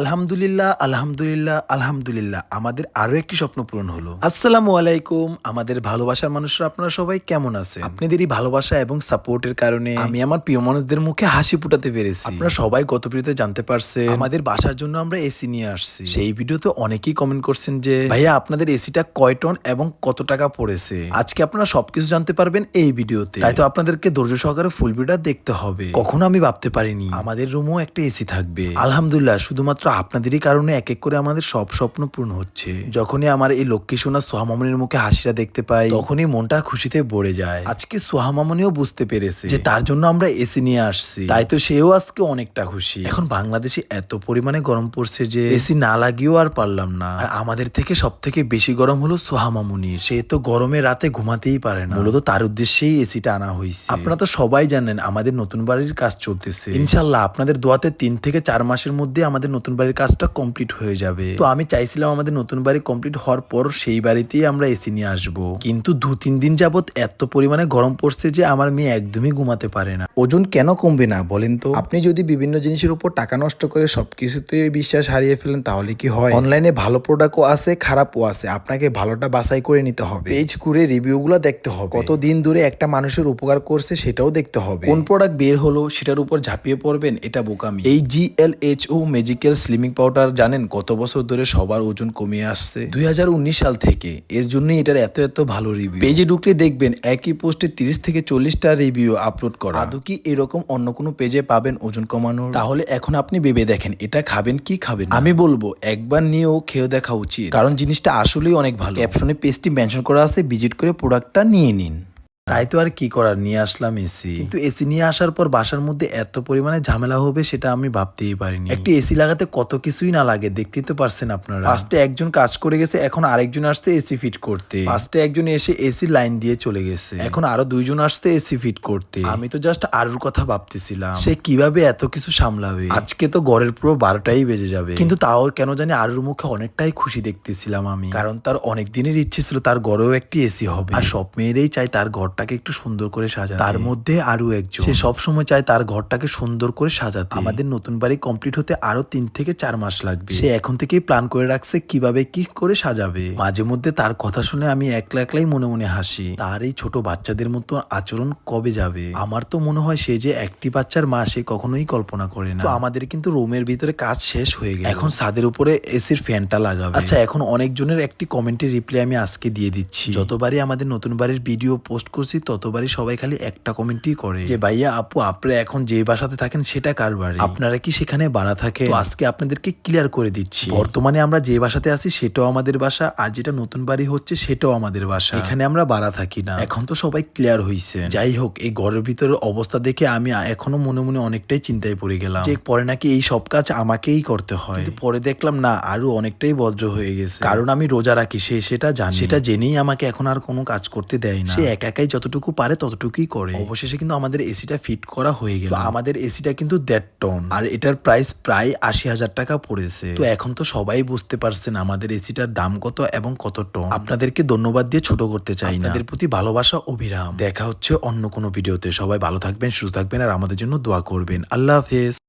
আলহামদুলিল্লাহ আলহামদুলিল্লাহ আলহামদুলিল্লাহ। আমাদের আরও একটি স্বপ্ন পূরণ হলো। আসসালামু আলাইকুম। আমাদের ভালোবাসার মানুষরা আপনারা সবাই কেমন আছে আপনাদের এই ভালোবাসা এবং সাপোর্টের কারণে আমি আমার প্রিয় মানুষদের মুখে হাসি ফুটাতে পেরেছি। আপনারা সবাই গত ভিডিওতে জানতে পারছে আমাদের বাসার জন্য আমরা এসি নিয়ে আসছি। সেই ভিডিওতে অনেকেই কমেন্ট করছেন যে, ভাইয়া, আপনাদের এসিটা কয় টন এবং কত টাকা পড়েছে? আজকে আপনারা সবকিছু জানতে পারবেন এই ভিডিওতে। তাই তো আপনাদেরকে ধৈর্য সহকারে ফুল ভিডিওটা দেখতে হবে। কখনো আমি ভাবতে পারিনি। আমাদের রুমও একটা এসি থাকবে। আলহামদুলিল্লাহ, শুধুমাত্র আপনাদেরই কারণে এক এক করে আমাদের সব স্বপ্ন পূর্ণ হচ্ছে। যখনই আমার এই লক্ষ্মী সোনা সোহামামনির মুখে হাসিটা দেখতে পাই, তখনই মনটা খুশিতে ভরে যায়। আজকে সোহামামনিও বুঝতে পেরেছে যে তার জন্য আমরা এসি নিয়ে আসছি। তাই তো সেও আজকে অনেকটা খুশি। এখন বাংলাদেশে এত পরিমাণে গরম পড়ছে যে এসি না লাগিয়েও আর পারলাম না। আর আমাদের থেকে সব থেকে বেশি গরম হলো সোহামামুনির সে তো গরমে রাতে ঘুমাতেই পারে না। মূলত তার উদ্দেশ্যেই এসিটা আনা হয়েছে। আপনারা তো সবাই জানেন আমাদের নতুন বাড়ির কাজ চলতেছে। ইনশাল্লাহ আপনাদের দোয়াতে তিন থেকে চার মাসের মধ্যে আমাদের নতুন বাড়ির কাজটা কমপ্লিট হয়ে যাবে। তো আমি চাইছিলাম আমাদের নতুন বাড়ি কমপ্লিট হওয়ার পর সেই বাড়িতেই আমরা এসি নিয়ে আসব। কিন্তু দু, তিন দিন যাবত এত পরিমাণে গরম পড়ছে যে আমার মেয়ে একদমই ঘুমাতে পারে না। ওজন কেন কমবে না বলেন তো? আপনি যদি বিভিন্ন জিনিসের উপর টাকা নষ্ট করে সবকিছুতে বিশ্বাস হারিয়ে ফেলেন, তাহলে কি হয়? অনলাইনে ভালো প্রোডাক্টও আছে, খারাপও আছে। আপনাকে ভালোটা বাছাই করে নিতে হবে। পেজ করে রিভিউগুলো দেখতে হবে। কত দিন ধরে একটা মানুষের উপকার করছে সেটাও দেখতে হবে। কোন প্রোডাক্ট বের হলো, সেটার উপর ঝাঁপিয়ে পড়বেন, এটা বোকামি। এই G L H O magical slimming powder জানেন কত বছর ধরে সবার ওজন কমিয়ে আসছে? দু হাজার উনিশ সাল থেকে এর জন্যই এটার এত এত ভালো রিভিউ পেজে ঢুকলে দেখবেন একই পোস্টে তিরিশ থেকে চল্লিশটা রিভিউ আপলোড করা। আদৌ কি এরকম অন্য কোনো পেজে পাবেন ওজন কমানোর? তাহলে এখন আপনি ভেবে দেখেন, এটা খাবেন কি খাবেন আমি বলব, একবার নিয়েও খেয়ে দেখা উচিত। কারণ জিনিসটা আসলেই অনেক ভালো। ক্যাপশনে পেজটি মেনশন করা আছে ভিজিট করে প্রোডাক্টটা নিয়ে নিন। তাই তো আর কি করার? নিয়ে আসলাম এসি কিন্তু এসি নিয়ে আসার পর বাসার মধ্যে এত পরিমাণে ঝামেলা হবে সেটা আমি ভাবতেই পারিনি। একটি এসি লাগাতে কত কিছুই না লাগে দেখতেই তো পারছেন আপনারা। ফার্স্টে একজন কাজ করে গেছে এখন আরেকজন আসছে এসি ফিট করতে। ফার্স্টে একজন এসে এসি লাইন দিয়ে চলে গেছে। এখন আরও দুইজন আসছে এসি ফিট করতে। আমি তো জাস্ট আরুর কথা ভাবতেছিলাম। সে কীভাবে এত কিছু সামলাবে? আজকে তো গড়ের পুরো বারোটাই বেজে যাবে। কিন্তু তাও কেন জানি আরুর মুখে অনেকটাই খুশি দেখতেছিলাম আমি। কারণ তার অনেক দিনের ইচ্ছে ছিল তার ঘরেও একটি এসি হবে। আর সব মেয়েরাই চাই তার ঘরটাকে একটু সুন্দর করে সাজাতে। তার মধ্যে আরও একজন। সে সবসময় চায় তার ঘরটাকে সুন্দর করে সাজাতে। আমাদের নতুন বাড়ি কমপ্লিট হতে আরও তিন থেকে চার মাস লাগবে। সে এখন থেকেই প্ল্যান করে রাখছে কীভাবে কি করে সাজাবে। মাঝে মধ্যে তার কথা শুনে আমি একলা একলাই মনে মনে হাসি। তার এই ছোট বাচ্চাদের মতো আচরণ কবে যাবে? আমার তো মনে হয় সে যে একটি বাচ্চার মা সে কখনোই কল্পনা করে না। তো আমাদের কিন্তু রুমের ভিতরে কাজ শেষ হয়ে গেছে এখন ছাদের উপরে এসির ফ্যানটা লাগাবে। আচ্ছা এখন অনেকজনের একটি কমেন্টের রিপ্লাই আমি আজকে দিয়ে দিচ্ছি। যতবারই আমাদের নতুন বাড়ির ভিডিও পোস্ট করছি ততবারই সবাই খালি একটা কমেন্টই করে। যে ভাইয়া আপু আপনারা এখন যে বাসাতে থাকেন সেটা কার বাড়ি? আপনারা কি সেখানে বাড়া থাকে? তো আজকে আপনাদেরকে ক্লিয়ার করে দিচ্ছি। বর্তমানে আমরা যে বাসাতে আছি সেটাও আমাদের বাসা আর যেটা নতুন বাড়ি হচ্ছে সেটাও আমাদের বাসা। এখানে আমরা বাড়া থাকি না। এখন তো সবাই ক্লিয়ার হয়েছে যাই হোক এই ঘরের ভিতরে অবস্থা দেখে আমি এখনও মনে মনে অনেকটাই চিন্তায় পড়ে গেলাম। যে পরে নাকি এই সব কাজ আমাকেই করতে হয়। কিন্তু পরে দেখলাম না আরও অনেকটাই বজ্র হয়ে গেছে। কারণ আমি রোজা রাখি সে সেটা জানি। সেটা জেনেই আমাকে এখন আর কোনো কাজ করতে দেয় না। সে একা একাই যতটুকু পারে ততটুকুই করে। অবশেষে কিন্তু আমাদের এসিটা ফিট করা হয়ে গেল। আমাদের এসিটা কিন্তু দেড় টন আর এটার প্রাইস প্রায় আশি হাজার টাকা পড়েছে। তো এখন তো সবাই বুঝতে পারছেন আমাদের এসিটার দাম কত এবং কত টন আপনাদেরকে ধন্যবাদ দিয়ে ছোট করতে চাই না। আপনাদের প্রতি ভালোবাসা অভিরাম। দেখা হচ্ছে অন্য কোনো ভিডিওতে। সবাই ভালো থাকবেন সুস্থ থাকবেন আর আমাদের জন্য দোয়া করবেন। আল্লাহ হাফেজ।